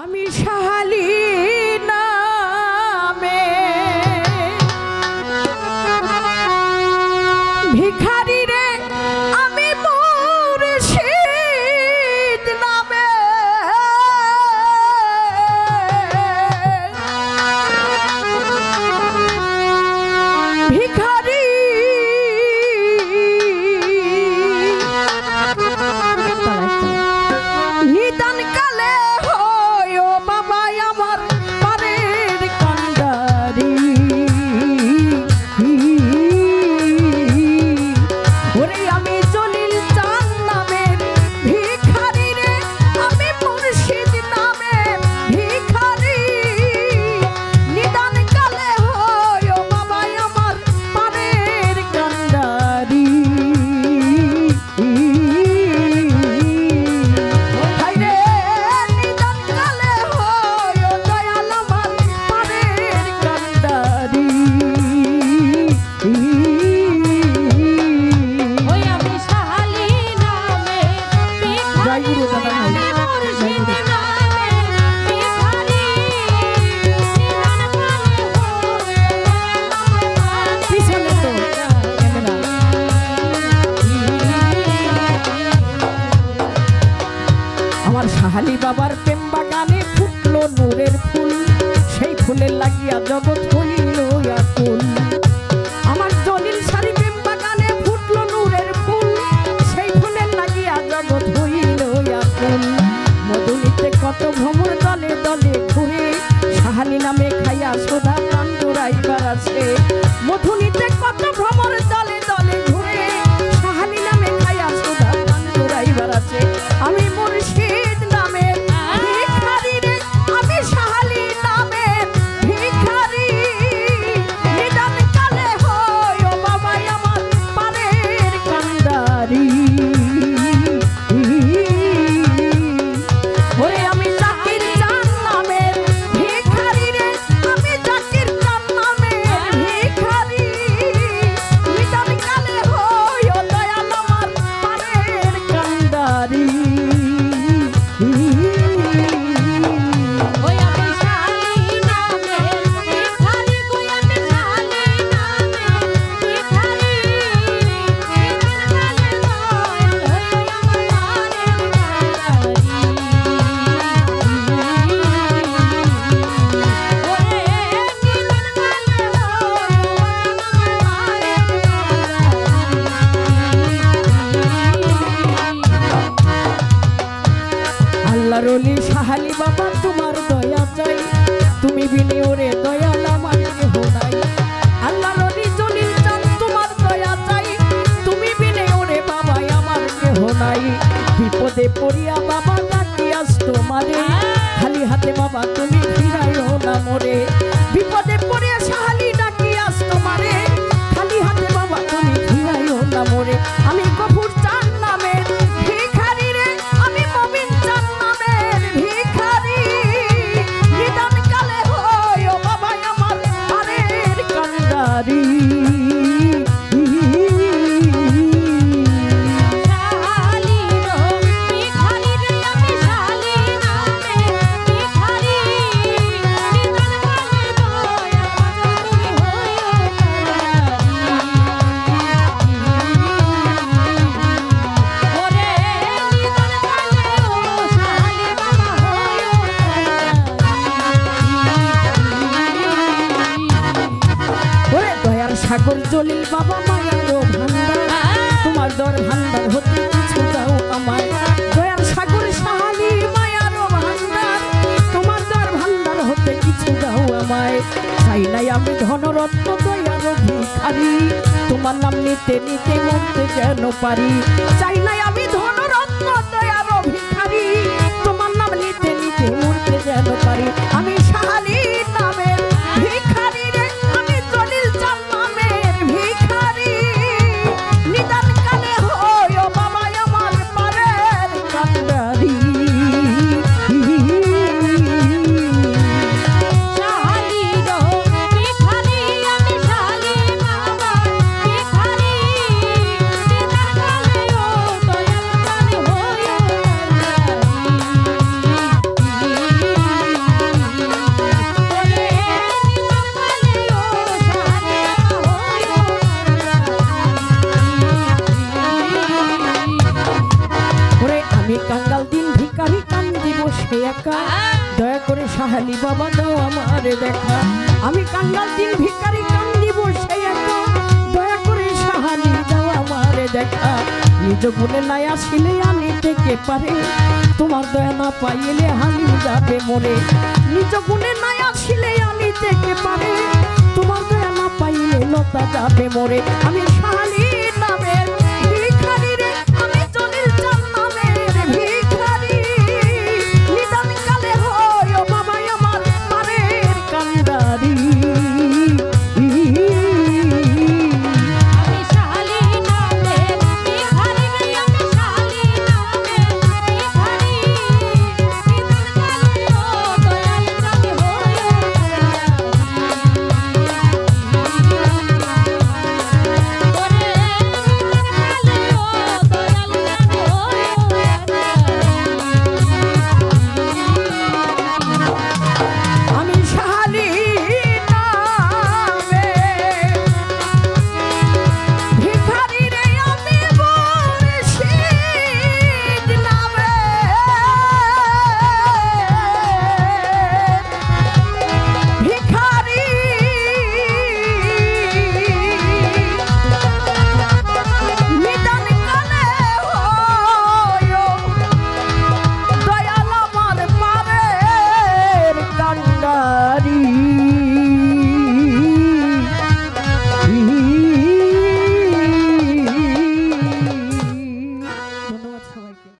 আমি সাহালি ফুলে লাগিয়া জগৎ হইল আকুল আমার জলিল শাড়ি বাগানে ফুটল নূরের ফুল, সেই ফুলে লাগিয়া জগৎ হইল আকুল মধুলিতে কত ভ্রমর দলে দলে ঘুরে সাহালি নামে খাইয়া সোধা প্রাণ দূরাইবার আছে। কত জলিল বাবা মায়া তো ভান্ডার। তোমার দর ভান্ডার হতে কিছু দাও আমার দয়ার সাগর সাহালি মায়ার ভান্ডার। তোমার দর ভান্ডার হতে কিছু দাও আমায়। চাই নাই আমি ধনরত্ন দয়ার ভিখারি তোমার নাম নিতে নিতে মরতে যেন পারি। চাই নাই একা। দয়া করে সাহালি, বাবা দাও আমারে দেখা। আমি কাঙ্গাল দিন ভিকারি কান্দি বসে একা। দয়া করে সাহালি, দাও আমারে দেখা। নিজ গুণে নাই আসিলে আনি থেকে পারে। তোমার দয়া না পাইলে হানি যাবে মরে। নিজ গুণে নাই আসিলে আনি থেকে পারে। তোমার দয়া না পাইলে লতা যাবে মরে। আমি